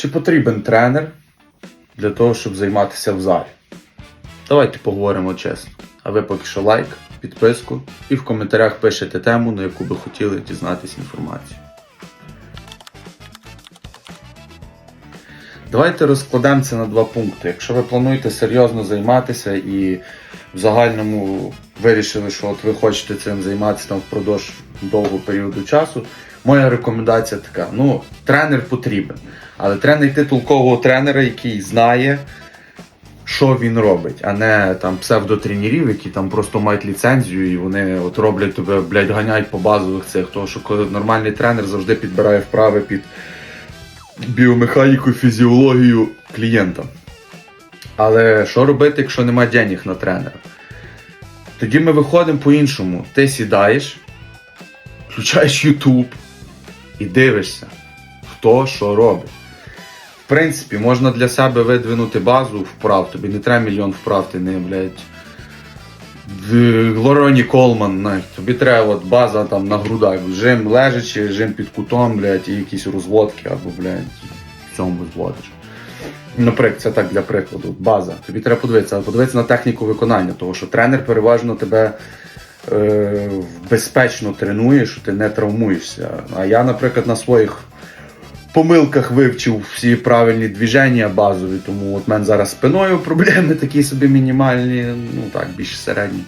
Чи потрібен тренер для того, щоб займатися в залі? Давайте поговоримо чесно. А ви поки що лайк, підписку і в коментарях пишете тему, на яку би хотіли дізнатися інформацію. Давайте розкладемо це на два пункти. Якщо ви плануєте серйозно займатися і в загальному вирішили, що от ви хочете цим займатися там впродовж довгого періоду часу, моя рекомендація така: ну, тренер потрібен. Але треба знайти толкового тренера, який знає, що він робить, а не там псевдотренерів, які там просто мають ліцензію і вони от роблять тебе, блядь, ганяють по базових цих. Тому що коли нормальний тренер завжди підбирає вправи під біомеханіку, фізіологію клієнта. Але що робити, якщо немає денег на тренера? Тоді ми виходимо по-іншому. Ти сідаєш, включаєш YouTube і дивишся, хто що робить. В принципі, можна для себе видвинути базу вправ. Тобі не треба мільйон вправ, ти не, блядь. Лороні Колман, навіть. тобі треба от база там на грудах, жим лежачи, жим під кутом, блядь, і якісь розводки або, блядь, в цьому зводиш. Наприклад, це так для прикладу. База. Тобі треба подивитися, але подивитися на техніку виконання, тому що тренер переважно тебе е, безпечно тренує, що ти не травмуєшся. А я, наприклад, на своїх помилках вивчив всі правильні движення базові, тому от мене зараз спиною проблеми такі собі мінімальні, ну так, більш середні.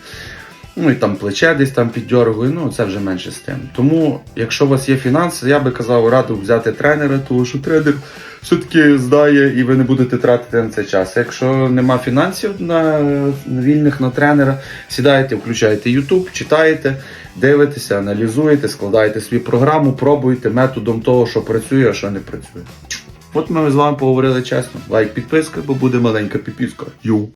Ну і там плече десь там піддергую, ну це вже менше з тим. Тому, якщо у вас є фінанси, я би казав, радив взяти тренера, тому що тренер все-таки здає і ви не будете тратити на це час. Якщо нема фінансів на, вільних на тренера, сідаєте, включаєте YouTube, читаєте, дивитеся, аналізуєте, складаєте свою програму, пробуєте методом того, що працює, а що не працює. От ми з вами поговорили чесно. Лайк, підписка, бо буде маленька підписка. Ю.